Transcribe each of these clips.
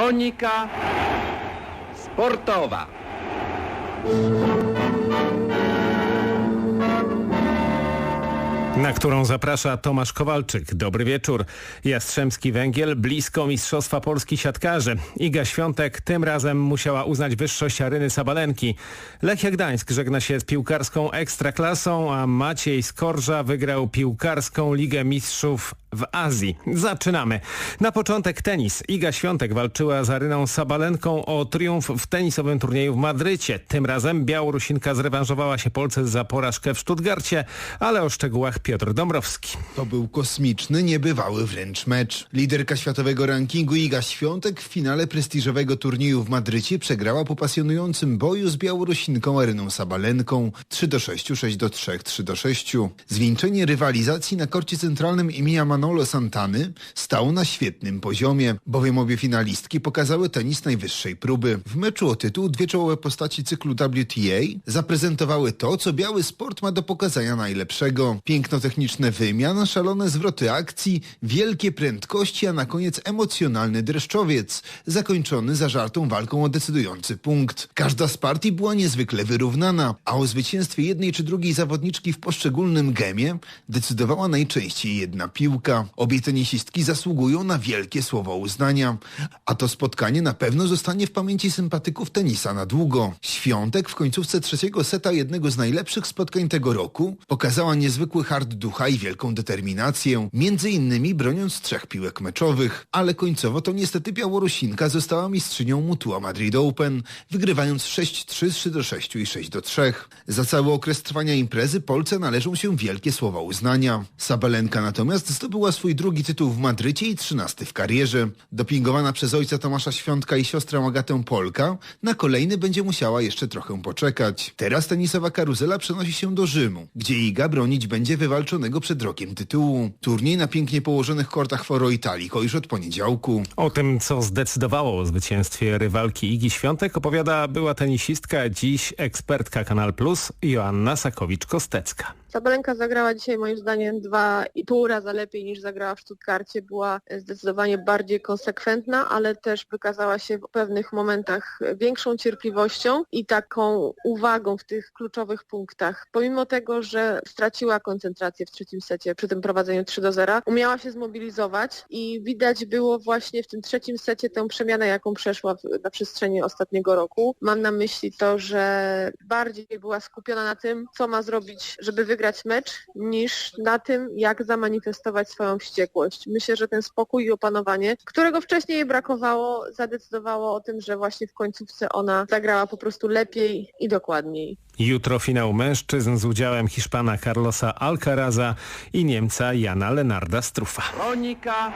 Kronika sportowa. na którą zaprasza Tomasz Kowalczyk. Dobry wieczór. Jastrzębski Węgiel blisko Mistrzostwa Polski siatkarzy. Iga Świątek tym razem musiała uznać wyższość Aryny Sabalenki. Lechia Gdańsk żegna się z piłkarską ekstraklasą, a Maciej Skorża wygrał piłkarską Ligę Mistrzów w Azji. Zaczynamy. Na początek tenis. Iga Świątek walczyła z Aryną Sabalenką o triumf w tenisowym turnieju w Madrycie. Tym razem Białorusinka zrewanżowała się Polce za porażkę w Stuttgarcie, ale o szczegółach Piotr Dąbrowski. To był kosmiczny, niebywały wręcz mecz. Liderka światowego rankingu Iga Świątek w finale prestiżowego turnieju w Madrycie przegrała po pasjonującym boju z Białorusinką Aryną Sabalenką 3 do 6, 6 do 3, 3 do 6. Zwieńczenie rywalizacji na korcie centralnym imienia Manolo Santany stało na świetnym poziomie, bowiem obie finalistki pokazały tenis najwyższej próby. W meczu o tytuł dwie czołowe postaci cyklu WTA zaprezentowały to, co biały sport ma do pokazania najlepszego. Piękno-techniczne wymian, szalone zwroty akcji, wielkie prędkości, a na koniec emocjonalny dreszczowiec, zakończony zażartą walką o decydujący punkt. Każda z partii była niezwykle wyrównana, a o zwycięstwie jednej czy drugiej zawodniczki w poszczególnym gemie decydowała najczęściej jedna piłka. Obie tenisistki zasługują na wielkie słowo uznania, a to spotkanie na pewno zostanie w pamięci sympatyków tenisa na długo. Świątek w końcówce trzeciego seta jednego z najlepszych spotkań tego roku pokazała niezwykły hard ducha i wielką determinację, między innymi broniąc trzech piłek meczowych, ale końcowo to niestety Białorusinka została mistrzynią Mutua Madrid Open, wygrywając 6-3, 3 do 6 i 6 do 3. Za cały okres trwania imprezy Polce należą się wielkie słowa uznania. Sabalenka natomiast zdobyła swój drugi tytuł w Madrycie i trzynasty w karierze. Dopingowana przez ojca Tomasza Świątka i siostrę Agatę Polka, na kolejny będzie musiała jeszcze trochę poczekać. Teraz tenisowa karuzela przenosi się do Rzymu, gdzie Iga bronić będzie wywalczonego przed rokiem tytułu. Turniej na pięknie położonych kortach Foro Italico już od poniedziałku. O tym, co zdecydowało o zwycięstwie rywalki Igi Świątek opowiada była tenisistka, dziś ekspertka Kanal Plus Joanna Sakowicz-Kostecka. Sabalenka zagrała dzisiaj moim zdaniem dwa i pół raza lepiej niż zagrała w Stuttgarcie. Była zdecydowanie bardziej konsekwentna, ale też wykazała się w pewnych momentach większą cierpliwością i taką uwagą w tych kluczowych punktach. Pomimo tego, że straciła koncentrację w trzecim secie przy tym prowadzeniu 3 do 0, umiała się zmobilizować i widać było właśnie w tym trzecim secie tę przemianę, jaką przeszła na przestrzeni ostatniego roku. Mam na myśli to, że bardziej była skupiona na tym, co ma zrobić, żeby wygrać wygrać mecz, niż na tym, jak zamanifestować swoją wściekłość. Myślę, że ten spokój i opanowanie, którego wcześniej jej brakowało, zadecydowało o tym, że właśnie w końcówce ona zagrała po prostu lepiej i dokładniej. Jutro finał mężczyzn z udziałem Hiszpana Carlosa Alcaraza i Niemca Jana Lenarda Strufa. Kronika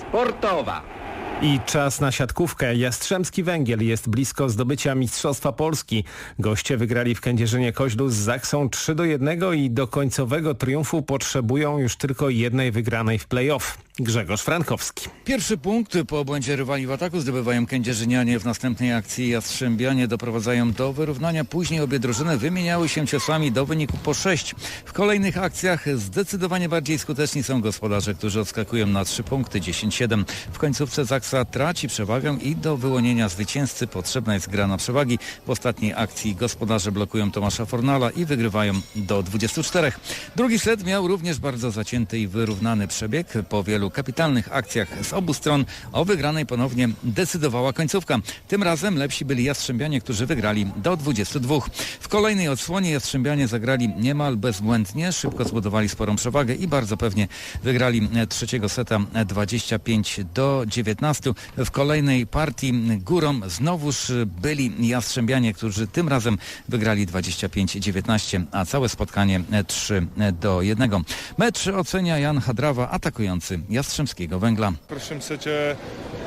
sportowa. I czas na siatkówkę. Jastrzębski Węgiel jest blisko zdobycia Mistrzostwa Polski. Goście wygrali w Kędzierzynie Koźlu z Zaksą 3 do 1 i do końcowego triumfu potrzebują już tylko jednej wygranej w play-off. Grzegorz Frankowski. Pierwszy punkt po błędzie rywali w ataku zdobywają Kędzierzynianie. W następnej akcji Jastrzębianie doprowadzają do wyrównania. Później obie drużyny wymieniały się ciosami do wyniku po 6. W kolejnych akcjach zdecydowanie bardziej skuteczni są gospodarze, którzy odskakują na 3 punkty 10-7. W końcówce Zaksa traci przewagę i do wyłonienia zwycięzcy potrzebna jest gra na przewagi. W ostatniej akcji gospodarze blokują Tomasza Fornala i wygrywają do 24. Drugi set miał również bardzo zacięty i wyrównany przebieg. Po wielu kapitalnych akcjach z obu stron o wygranej ponownie decydowała końcówka. Tym razem lepsi byli Jastrzębianie, którzy wygrali do 22. W kolejnej odsłonie Jastrzębianie zagrali niemal bezbłędnie, szybko zbudowali sporą przewagę i bardzo pewnie wygrali trzeciego seta 25 do 19. W kolejnej partii górą znowuż byli Jastrzębianie, którzy tym razem wygrali 25-19, a całe spotkanie 3 do 1. Mecz ocenia Jan Hadrawa, atakujący Jastrzębskiego Węgla. W pierwszym secie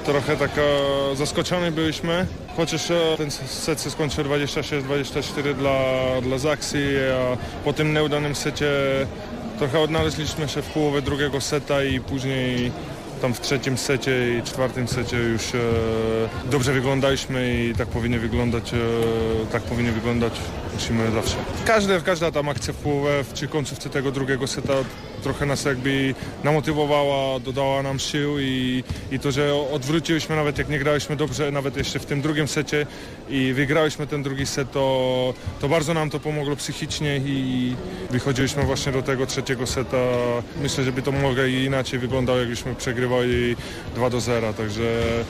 trochę tak zaskoczony byliśmy, chociaż ten set się skończył 26-24 dla, dla Zaksy, a po tym nieudanym secie trochę odnaleźliśmy się w połowie drugiego seta i później tam w trzecim secie i czwartym secie już e, dobrze wyglądaliśmy i tak powinien wyglądać, e, tak powinien wyglądać musimy zawsze. Każda, każda tam akcja w połowie czy końcówce tego drugiego seta trochę nas jakby namotywowała, dodała nam sił i, i to, że odwróciliśmy nawet jak nie graliśmy dobrze, nawet jeszcze w tym drugim secie i wygraliśmy ten drugi set, to, to bardzo nam to pomogło psychicznie i wychodziliśmy właśnie do tego trzeciego seta. Myślę, że by to mogło i inaczej wyglądało, jakbyśmy przegrywali 2 do 0, także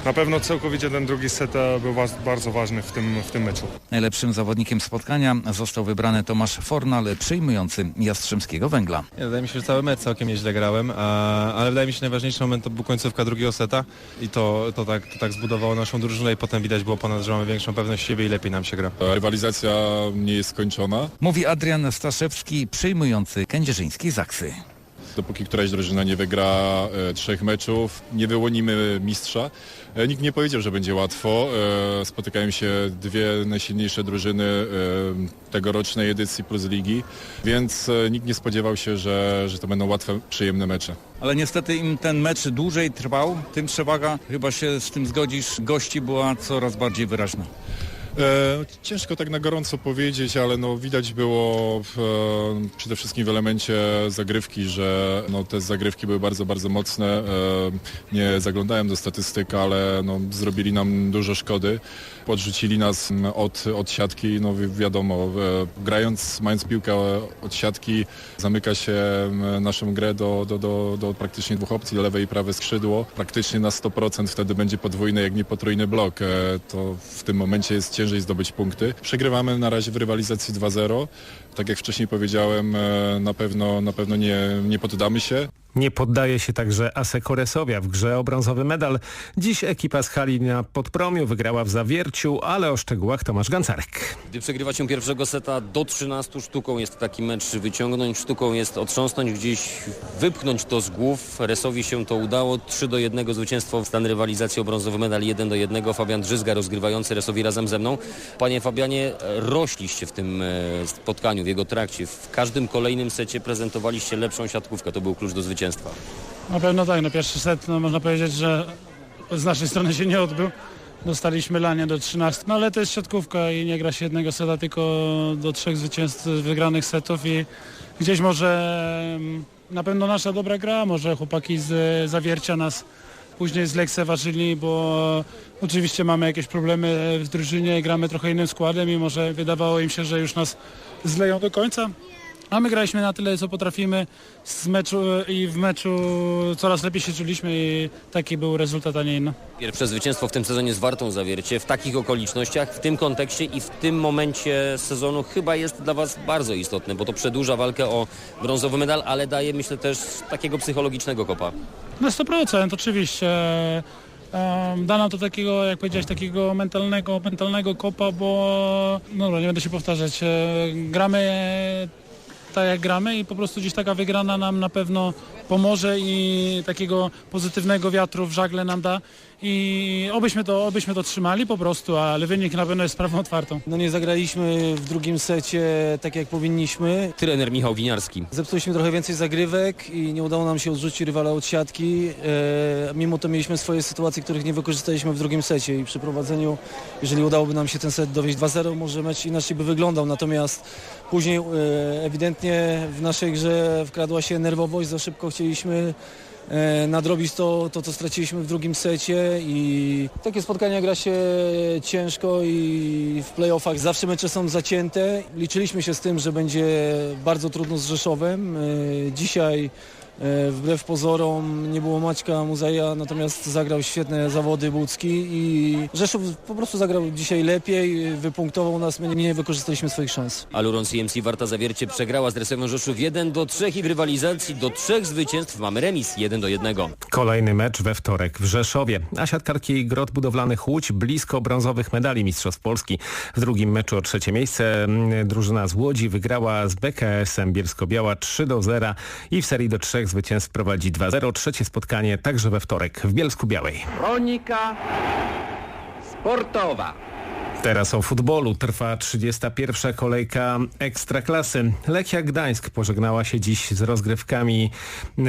na pewno całkowicie ten drugi set był was- bardzo ważny w tym, w tym meczu. Najlepszym zawodnikiem spotkania został wybrany Tomasz Fornal, przyjmujący Jastrzębskiego Węgla. Nie, wydaje mi się, że cały mecz całkiem nieźle grałem, a, ale wydaje mi się, że najważniejszy moment to był końcówka drugiego seta i to, to, tak, to tak zbudowało naszą drużynę i potem widać było ponad, że mamy większą pewność siebie i lepiej nam się gra. Rywalizacja nie jest skończona. Mówi Adrian Staszewski, przyjmujący kędzierzyński Zaksy. Dopóki któraś drużyna nie wygra e, trzech meczów, nie wyłonimy mistrza. E, nikt nie powiedział, że będzie łatwo. E, spotykają się dwie najsilniejsze drużyny tegorocznej edycji Plus Ligi, więc nikt nie spodziewał się, że, że to będą łatwe, przyjemne mecze. Ale niestety im ten mecz dłużej trwał, tym przewaga, chyba się z tym zgodzisz, gości była coraz bardziej wyraźna. E, ciężko tak na gorąco powiedzieć, ale no widać było w, e, przede wszystkim w elemencie zagrywki, że no, te zagrywki były bardzo, bardzo mocne. E, nie zaglądałem do statystyk, ale no, zrobili nam dużo szkody. Podrzucili nas od, od siatki, no wi- wiadomo, grając, mając piłkę od siatki, zamyka się naszą grę do, do, do, do praktycznie dwóch opcji, lewe i prawe skrzydło. Praktycznie na 100% wtedy będzie podwójny, jak nie potrójny blok. To w tym momencie jest ciężej zdobyć punkty. Przegrywamy na razie w rywalizacji 2-0. Tak jak wcześniej powiedziałem, e, na pewno, na pewno nie, nie poddamy się. Nie poddaje się także Aseko Resowia w grze o brązowy medal. Dziś ekipa z hali na Podpromiu wygrała w Zawierciu, ale o szczegółach Tomasz Gancarek. Gdy przegrywa się pierwszego seta do 13 sztuką jest taki mecz wyciągnąć, sztuką jest otrząsnąć gdzieś, wypchnąć to z głów. Resowi się to udało. 3 do 1 zwycięstwo stan rywalizacji o brązowy medal 1 do 1. Fabian Drzyzga rozgrywający Resowi razem ze mną. Panie Fabianie, rośliście w tym e, spotkaniu, w jego trakcie. W każdym kolejnym secie prezentowaliście lepszą siatkówkę. To był klucz do zwycięstwa. Na pewno tak, no pierwszy set no, można powiedzieć, że z naszej strony się nie odbył. Dostaliśmy lanie do 13, no ale to jest siatkówka i nie gra się jednego seta, tylko do trzech zwycięstw wygranych setów i gdzieś może mm, na pewno nasza dobra gra, może chłopaki z Zawiercia nas później zlekceważyli, bo oczywiście mamy jakieś problemy w drużynie, gramy trochę innym składem i może wydawało im się, że już nas zleją do końca. A my graliśmy na tyle, co potrafimy z meczu i w meczu coraz lepiej się czuliśmy i taki był rezultat, a nie inny. Pierwsze zwycięstwo w tym sezonie z Wartą Zawiercie w takich okolicznościach, w tym kontekście i w tym momencie sezonu chyba jest dla Was bardzo istotne, bo to przedłuża walkę o brązowy medal, ale daje myślę też takiego psychologicznego kopa. Na 100% oczywiście. Da nam to takiego, jak powiedziałeś, takiego mentalnego, mentalnego kopa, bo no nie będę się powtarzać. e, Gramy tak jak gramy i po prostu gdzieś taka wygrana nam na pewno pomoże i takiego pozytywnego wiatru w żagle nam da i obyśmy to, obyśmy to trzymali po prostu, ale wynik na pewno jest sprawą otwartą. No nie zagraliśmy w drugim secie tak jak powinniśmy. Trener Michał Winiarski. Zepsuliśmy trochę więcej zagrywek i nie udało nam się odrzucić rywala od siatki. E, mimo to mieliśmy swoje sytuacje, których nie wykorzystaliśmy w drugim secie i przy prowadzeniu, jeżeli udałoby nam się ten set dowieść 2-0, może mecz inaczej by wyglądał. Natomiast później e, ewidentnie w naszej grze wkradła się nerwowość, za szybko chcieliśmy nadrobić to, to, co straciliśmy w drugim secie i takie spotkania gra się ciężko i w playoffach zawsze mecze są zacięte. Liczyliśmy się z tym, że będzie bardzo trudno z Rzeszowem. E, Dzisiaj e, wbrew pozorom nie było Maćka Muzeja, natomiast zagrał świetne zawody Łódzki i Rzeszów po prostu zagrał dzisiaj lepiej, wypunktował nas, my nie wykorzystaliśmy swoich szans. Aluron CMC Warta Zawiercie przegrała z Resowem Rzeszów 1 do 3 i w rywalizacji do trzech zwycięstw mamy remis 1 do 1. Kolejny mecz we wtorek w Rzeszowie, a siatkarki Grot Budowlanych Łódź blisko brązowych medali Mistrzostw Polski. W drugim meczu o trzecie miejsce mm, drużyna z Łodzi wygrała z BKS-em Bielsko-Biała 3 do 0 i w serii do trzech zwycięstw prowadzi 2-0. Trzecie spotkanie także we wtorek w Bielsku-Białej. Kronika sportowa. Teraz o futbolu. Trwa 31. kolejka Ekstraklasy. Lechia Gdańsk pożegnała się dziś z rozgrywkami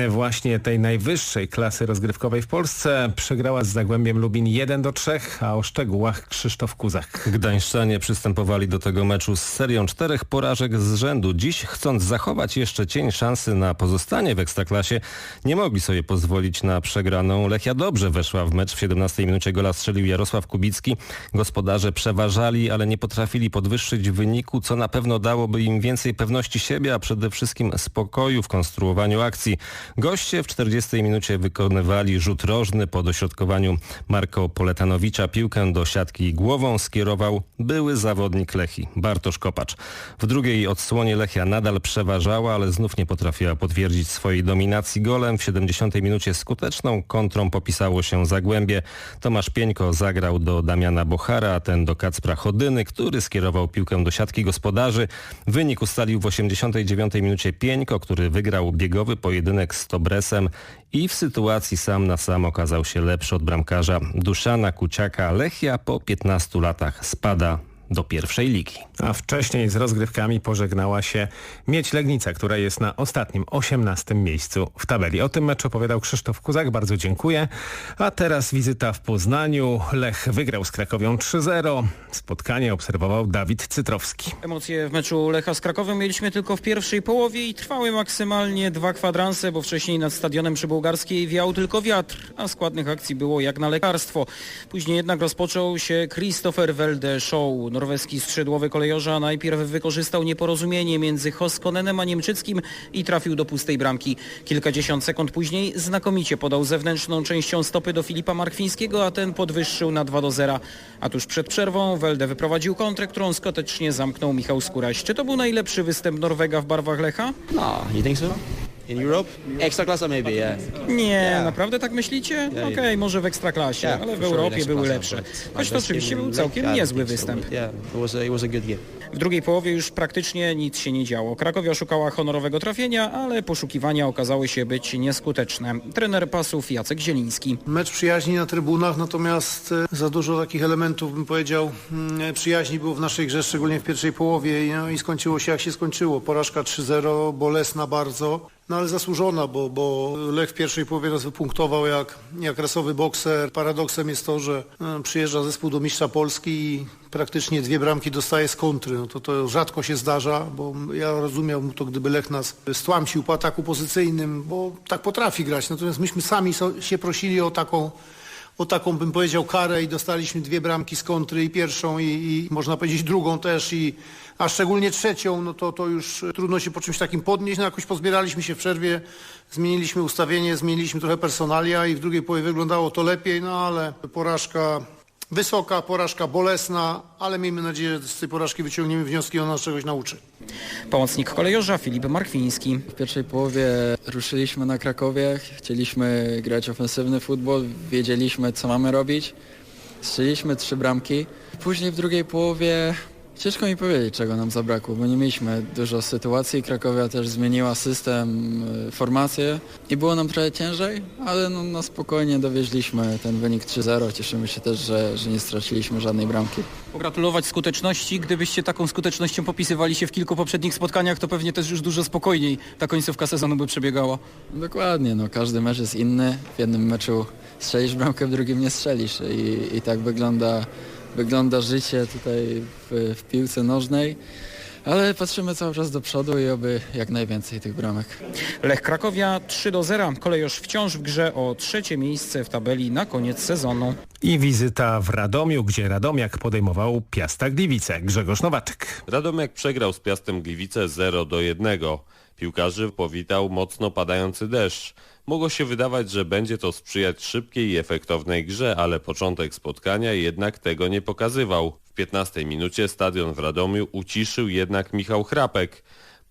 właśnie tej najwyższej klasy rozgrywkowej w Polsce. Przegrała z Zagłębiem Lubin 1 do 3, a o szczegółach Krzysztof Kuzak. Gdańszczanie przystępowali do tego meczu z serią czterech porażek z rzędu. Dziś, chcąc zachować jeszcze cień szansy na pozostanie w Ekstraklasie, nie mogli sobie pozwolić na przegraną. Lechia dobrze weszła w mecz. W 17 minucie gola strzelił Jarosław Kubicki. Gospodarze przeważali, ale nie potrafili podwyższyć wyniku, co na pewno dałoby im więcej pewności siebie, a przede wszystkim spokoju w konstruowaniu akcji. Goście w 40 minucie wykonywali rzut rożny po dośrodkowaniu Marko Poletanowicza. Piłkę do siatki głową skierował były zawodnik Lechi, Bartosz Kopacz. W drugiej odsłonie Lechia nadal przeważała, ale znów nie potrafiła potwierdzić swojej dominacji golem. W 70 minucie skuteczną kontrą popisało się Zagłębie. Tomasz Pieńko zagrał do Damiana Bochara, a ten do Kacpra Chodyny, który skierował piłkę do siatki gospodarzy. Wynik ustalił w 89 minucie Pieńko, który wygrał biegowy pojedynek z Tobresem i w sytuacji sam na sam okazał się lepszy od bramkarza Duszana Kuciaka. Lechia po 15 latach spada do pierwszej ligi. A wcześniej z rozgrywkami pożegnała się Miedź Legnica, która jest na ostatnim, 18 miejscu w tabeli. O tym meczu opowiadał Krzysztof Kuzak, bardzo dziękuję. A teraz wizyta w Poznaniu. Lech wygrał z Krakowią 3-0. Spotkanie obserwował Dawid Cytrowski. Emocje w meczu Lecha z Krakowem mieliśmy tylko w pierwszej połowie i trwały maksymalnie dwa kwadranse, bo wcześniej nad stadionem przy Bułgarskiej wiał tylko wiatr, a składnych akcji było jak na lekarstwo. Później jednak rozpoczął się Christopher Welde Show. Norweski skrzydłowy kolejorza najpierw wykorzystał nieporozumienie między Hoskonenem a Niemczyckim i trafił do pustej bramki. Kilkadziesiąt sekund później znakomicie podał zewnętrzną częścią stopy do Filipa Markwińskiego, a ten podwyższył na 2 do 0. A tuż przed przerwą Welde wyprowadził kontrę, którą skutecznie zamknął Michał Skóraś. Czy to był najlepszy występ Norwega w barwach Lecha? No, you think so? In Europe? Extra maybe, yeah. Nie, naprawdę tak myślicie? Okej, może w Ekstraklasie, ale w Europie były Ekstraklasa, lepsze. my Choć to oczywiście był całkiem niezły występ. Yeah, it was, it was a good game. W drugiej połowie już praktycznie nic się nie działo. Krakowia szukała honorowego trafienia, ale poszukiwania okazały się być nieskuteczne. Trener pasów Jacek Zieliński. Mecz przyjaźni na trybunach, natomiast e, za dużo takich elementów, bym powiedział, mm, przyjaźni było w naszej grze, szczególnie w pierwszej połowie no, i skończyło się jak się skończyło. Porażka 3-0, bolesna bardzo, no ale zasłużona, bo, bo Lech w pierwszej połowie nas wypunktował jak, jak rasowy bokser. Paradoksem jest to, że e, przyjeżdża zespół do mistrza Polski i praktycznie dwie bramki dostaje z kontry. No to, to rzadko się zdarza, bo ja rozumiałbym to, gdyby Lech nas stłamsił po ataku pozycyjnym, bo tak potrafi grać. Natomiast myśmy sami so, się prosili o taką o taką bym powiedział karę i dostaliśmy dwie bramki z kontry i pierwszą i, i można powiedzieć drugą też i a szczególnie trzecią, no to, to już trudno się po czymś takim podnieść. No jakoś pozbieraliśmy się w przerwie, zmieniliśmy ustawienie, zmieniliśmy trochę personalia i w drugiej połowie wyglądało to lepiej, no ale porażka wysoka, porażka bolesna, ale miejmy nadzieję, że z tej porażki wyciągniemy wnioski, ona nas czegoś nauczy. Pomocnik kolejorza Filip Markwiński. W pierwszej połowie ruszyliśmy na Krakowie, chcieliśmy grać ofensywny futbol, wiedzieliśmy co mamy robić. Strzeliśmy trzy bramki. Później w drugiej połowie ciężko mi powiedzieć czego nam zabrakło, bo nie mieliśmy dużo sytuacji. Krakowia też zmieniła system, y, formację i było nam trochę ciężej, ale no, no spokojnie dowieźliśmy ten wynik 3-0. Cieszymy się też, że, że nie straciliśmy żadnej bramki. Pogratulować skuteczności. Gdybyście taką skutecznością popisywali się w kilku poprzednich spotkaniach, to pewnie też już dużo spokojniej ta końcówka sezonu by przebiegała. Dokładnie, no każdy mecz jest inny. W jednym meczu strzelisz bramkę, w drugim nie strzelisz i, i tak wygląda, wygląda życie tutaj w, w piłce nożnej. Ale patrzymy cały czas do przodu i oby jak najwięcej tych bramek. Lech Krakowia 3 do 0. Kolejorz wciąż w grze o trzecie miejsce w tabeli na koniec sezonu. I wizyta w Radomiu, gdzie Radomiak podejmował Piasta Gliwice. Grzegorz Nowaczek. Radomiak przegrał z Piastem Gliwice 0 do 1. Piłkarzy powitał mocno padający deszcz. Mogło się wydawać, że będzie to sprzyjać szybkiej i efektownej grze, ale początek spotkania jednak tego nie pokazywał. W 15 minucie stadion w Radomiu uciszył jednak Michał Chrapek.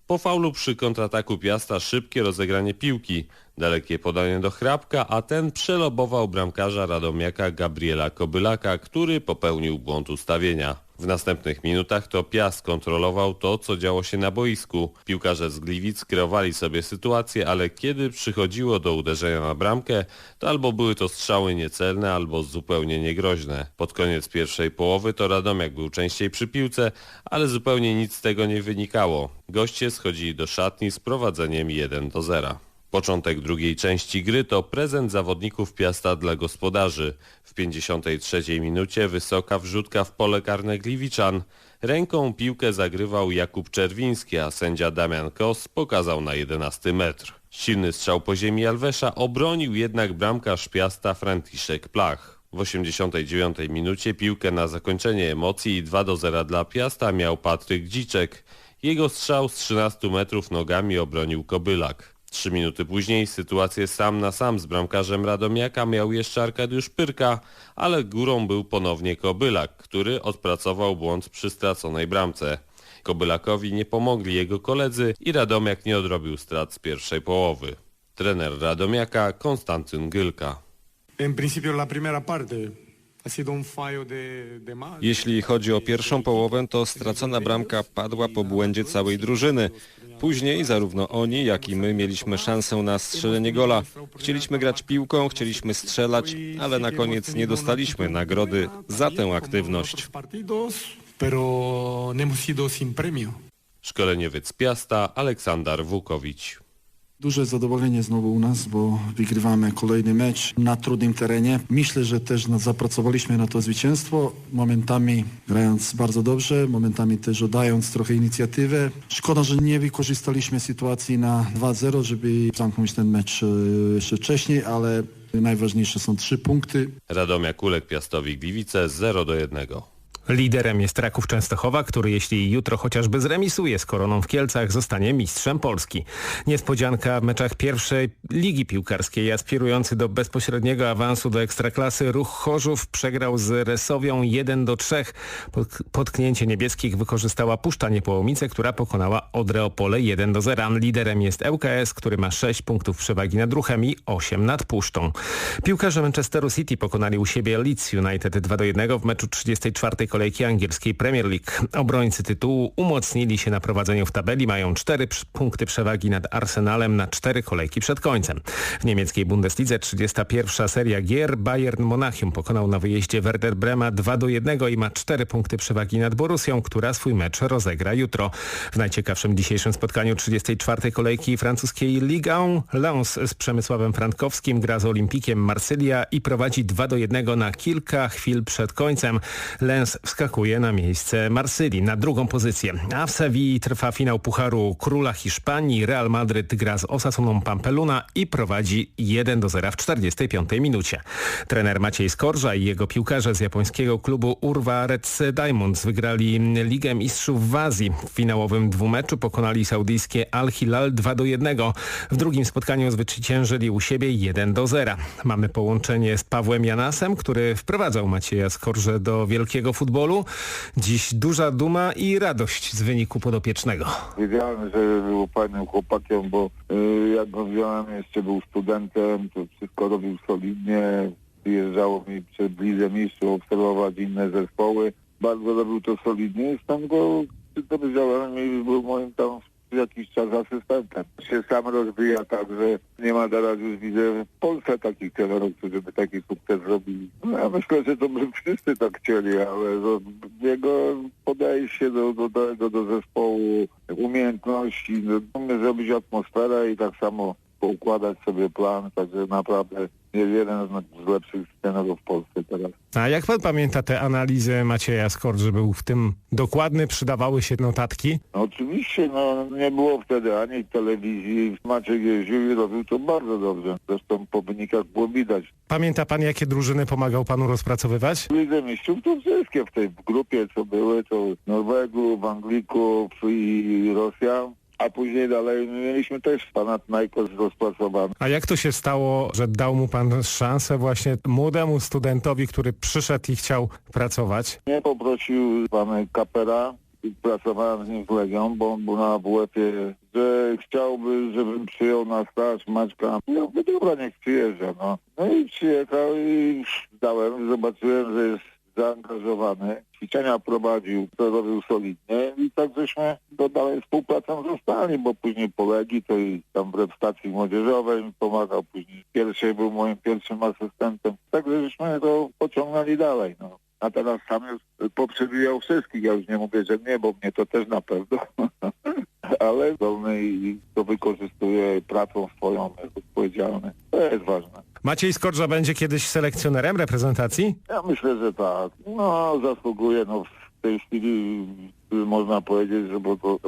Po faulu przy kontrataku Piasta szybkie rozegranie piłki, dalekie podanie do Chrapka, a ten przelobował bramkarza Radomiaka Gabriela Kobylaka, który popełnił błąd ustawienia. W następnych minutach to Piast kontrolował to, co działo się na boisku. Piłkarze z Gliwic kreowali sobie sytuację, ale kiedy przychodziło do uderzenia na bramkę, to albo były to strzały niecelne, albo zupełnie niegroźne. Pod koniec pierwszej połowy to Radomiak był częściej przy piłce, ale zupełnie nic z tego nie wynikało. Goście schodzili do szatni z prowadzeniem 1 do 0. Początek drugiej części gry to prezent zawodników Piasta dla gospodarzy. W 53 minucie wysoka wrzutka w pole karne Gliwiczan. Ręką piłkę zagrywał Jakub Czerwiński, a sędzia Damian Kos pokazał na 11 metr. Silny strzał po ziemi Alwesza obronił jednak bramkarz Piasta Franciszek Plach. W 89 minucie piłkę na zakończenie emocji i 2 do 0 dla Piasta miał Patryk Dziczek. Jego strzał z 13 metrów nogami obronił Kobylak. Trzy minuty później sytuację sam na sam z bramkarzem Radomiaka miał jeszcze Arkadiusz Pyrka, ale górą był ponownie Kobylak, który odpracował błąd przy straconej bramce. Kobylakowi nie pomogli jego koledzy i Radomiak nie odrobił strat z pierwszej połowy. Trener Radomiaka Konstantyn Gylka. Jeśli chodzi o pierwszą połowę, to stracona bramka padła po błędzie całej drużyny. Później zarówno oni, jak i my mieliśmy szansę na strzelenie gola. Chcieliśmy grać piłką, chcieliśmy strzelać, ale na koniec nie dostaliśmy nagrody za tę aktywność. No. Szkoleniowiec Piasta Aleksander Wukowicz. Duże zadowolenie znowu u nas, bo wygrywamy kolejny mecz na trudnym terenie. Myślę, że też zapracowaliśmy na to zwycięstwo, momentami grając bardzo dobrze, momentami też oddając trochę inicjatywę. Szkoda, że nie wykorzystaliśmy sytuacji na 2-0, żeby zamknąć ten mecz e, jeszcze wcześniej, ale najważniejsze są trzy punkty. Radomiak uległ Piastowi Gliwice 0 do 1. Liderem jest Raków Częstochowa, który jeśli jutro chociażby zremisuje z koroną w Kielcach, zostanie mistrzem Polski. Niespodzianka w meczach pierwszej Ligi Piłkarskiej. Aspirujący do bezpośredniego awansu do Ekstraklasy Ruch Chorzów przegrał z Resowią 1 do 3. Pod- Potknięcie niebieskich wykorzystała Puszcza Niepołomice, która pokonała Odrę Opole 1 do 0. Liderem jest ŁKS, który ma 6 punktów przewagi nad Ruchem i 8 nad Puszczą. Piłkarze Manchesteru City pokonali u siebie Leeds United 2 do 1 w meczu 34 kolejki angielskiej Premier League. Obrońcy tytułu umocnili się na prowadzeniu w tabeli, mają 4 przy- punkty przewagi nad Arsenalem na 4 kolejki przed końcem. W niemieckiej Bundeslidze 31 seria gier Bayern Monachium pokonał na wyjeździe Werder Brema 2 do 1 i ma 4 punkty przewagi nad Borussią, która swój mecz rozegra jutro. W najciekawszym dzisiejszym spotkaniu 34 kolejki francuskiej Ligue 1 Lens z Przemysławem Frankowskim gra z Olimpikiem Marsylia i prowadzi 2 do 1 na kilka chwil przed końcem. Lens wskakuje na miejsce Marsylii, na drugą pozycję. A w Sewilli trwa finał Pucharu Króla Hiszpanii. Real Madryt gra z Osasuną Pampeluna i prowadzi 1 do 0 w 45 minucie. Trener Maciej Skorża i jego piłkarze z japońskiego klubu Urwa Reds Diamonds wygrali Ligę Mistrzów w Azji. W finałowym dwumeczu pokonali saudyjskie Al Hilal 2 do 1. W drugim spotkaniu zwyciężyli u siebie 1 do 0. Mamy połączenie z Pawłem Janasem, który wprowadzał Macieja Skorżę do wielkiego futbolu. Dziś duża duma i radość z wyniku podopiecznego. Wiedziałem, że był fajnym chłopakiem, bo y, jak go wziąłem, jeszcze był studentem, to wszystko robił solidnie. Wyjeżdżało mi przed Lidze Mistrzów obserwować inne zespoły. Bardzo robił to solidnie i stąd go wziąłem i był moim tam jakiś czas asystentem. Się sam rozwija tak, że nie ma teraz już widzę w Polsce takich trenerów, którzy by taki sukces robili. No, ja myślę, że to by wszyscy tak chcieli, ale no, jego podejście do, do tego, do zespołu, umiejętności, no, umie zrobić atmosferę i tak samo poukładać sobie plan, także naprawdę jest jeden z- lepszych trenerów w Polsce teraz. A jak pan pamięta te analizy Macieja Skorży? Był w tym dokładny, przydawały się notatki? No oczywiście, no nie było wtedy ani telewizji. Maciek jeździł i robił to bardzo dobrze. Zresztą po wynikach było widać. Pamięta pan, jakie drużyny pomagał panu rozpracowywać? W Lidze Mistrzów to wszystkie w tej grupie, co były, to Norwegów, Anglików i Rosjan. A później dalej mieliśmy też Panathinaikos rozpracowany. A jak to się stało, że dał mu pan szansę właśnie młodemu studentowi, który przyszedł i chciał pracować? Mnie poprosił pan Kapera, pracowałem z nim w Legion, bo on był na WF-ie, że chciałby, żebym przyjął na staż Maćka. Ja mówię, dobra, niech przyjeżdża, no. No i przyjechał i zdałem, zobaczyłem, że jest zaangażowany, ćwiczenia prowadził, to robił solidnie i tak żeśmy do dalej współpracą zostali, bo później po Legii to i tam w reprezentacji młodzieżowej mi pomagał, później pierwszej był moim pierwszym asystentem, tak żeśmy to pociągnęli dalej. No. A teraz sam już poprzewijał wszystkich, ja już nie mówię, że nie, bo mnie to też na pewno. Ale zdolny i to wykorzystuje pracą swoją, jest odpowiedzialny. To jest ważne. Maciej Skorża będzie kiedyś selekcjonerem reprezentacji? Ja myślę, że tak. No, zasługuje. No, w tej chwili y, można powiedzieć, że bo to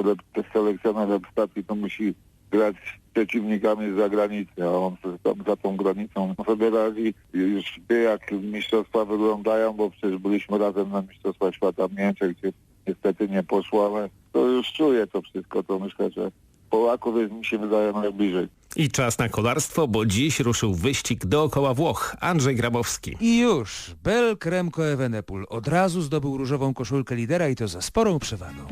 selekcjoner reprezentacji to musi grać z przeciwnikami z zagranicy, a on tam za tą granicą sobie radzi. Już wie, jak mistrzostwa wyglądają, bo przecież byliśmy razem na Mistrzostwach Świata w Niemczech, gdzie niestety nie poszło, ale to już czuję to wszystko, to myślę, że Polaków jest, mi się wydaje najbliżej. I czas na kolarstwo, bo dziś ruszył wyścig dookoła Włoch. Andrzej Grabowski. I już, Belk Remco Evenepoel od razu zdobył różową koszulkę lidera i to za sporą przewagą.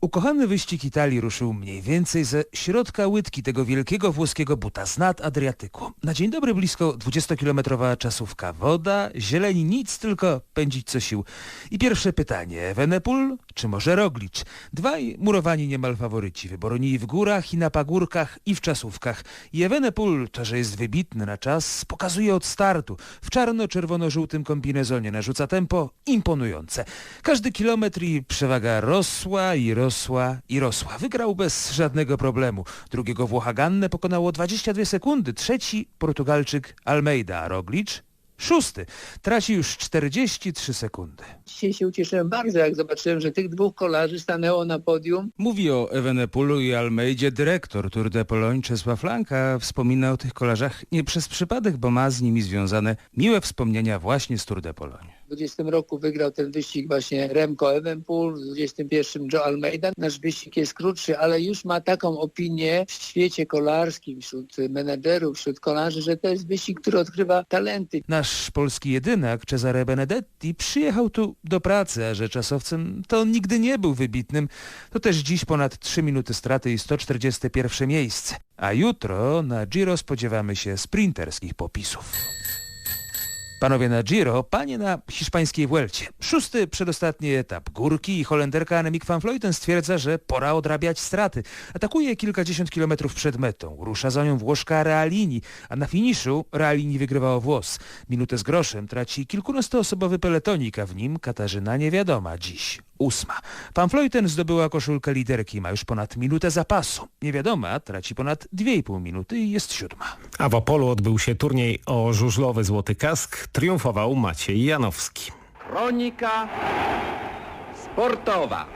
Ukochany wyścig Italii ruszył mniej więcej ze środka łydki tego wielkiego włoskiego buta z nad Adriatyku. Na dzień dobry blisko 20-kilometrowa czasówka. Woda, zieleni, nic, tylko pędzić co sił. I pierwsze pytanie, Evenepoel czy może Roglic? Dwaj murowani niemal faworyci, wyborni w górach i na pagórkach i w czasówkach. I Evenepoel, to że jest wybitny na czas, pokazuje od startu. W czarno-czerwono-żółtym kombinezonie narzuca tempo imponujące. Każdy kilometr i przewaga rosła i rosła i rosła. Wygrał bez żadnego problemu. Drugiego Włocha Gannę pokonało 22 sekundy. Trzeci Portugalczyk Almeida, Roglic szósty. Traci już 43 sekundy. Dzisiaj się ucieszyłem bardzo, jak zobaczyłem, że tych dwóch kolarzy stanęło na podium. Mówi o Evenepoelu i Almeidzie dyrektor Tour de Pologne Czesław Lanka. Wspomina o tych kolarzach nie przez przypadek, bo ma z nimi związane miłe wspomnienia właśnie z Tour de Pologne. W 20 roku wygrał ten wyścig właśnie Remco Evenepoel, w 21 Joe Almeida. Nasz wyścig jest krótszy, ale już ma taką opinię w świecie kolarskim, wśród menedżerów, wśród kolarzy, że to jest wyścig, który odkrywa talenty. Nasz polski jedynak Cesare Benedetti przyjechał tu do pracy, a że czasowcem to nigdy nie był wybitnym. To też dziś ponad 3 minuty straty i 141 miejsce. A jutro na Giro spodziewamy się sprinterskich popisów. Panowie na Giro, panie na hiszpańskiej Vuelcie. Szósty przedostatni etap. Górki i Holenderka Annemiek van Vleuten stwierdza, że pora odrabiać straty. Atakuje kilkadziesiąt kilometrów przed metą. Rusza za nią Włoszka Realini, a na finiszu Realini wygrywa o włos. Minutę z groszem traci kilkunastoosobowy peletonik, a w nim Katarzyna Niewiadoma dziś. Ósma. Van Vleuten zdobyła koszulkę liderki, ma już ponad minutę zapasu. Niewiadoma traci ponad 2,5 minuty i jest siódma. A w Opolu odbył się turniej o żużlowy Złoty Kask. Triumfował Maciej Janowski. Kronika sportowa.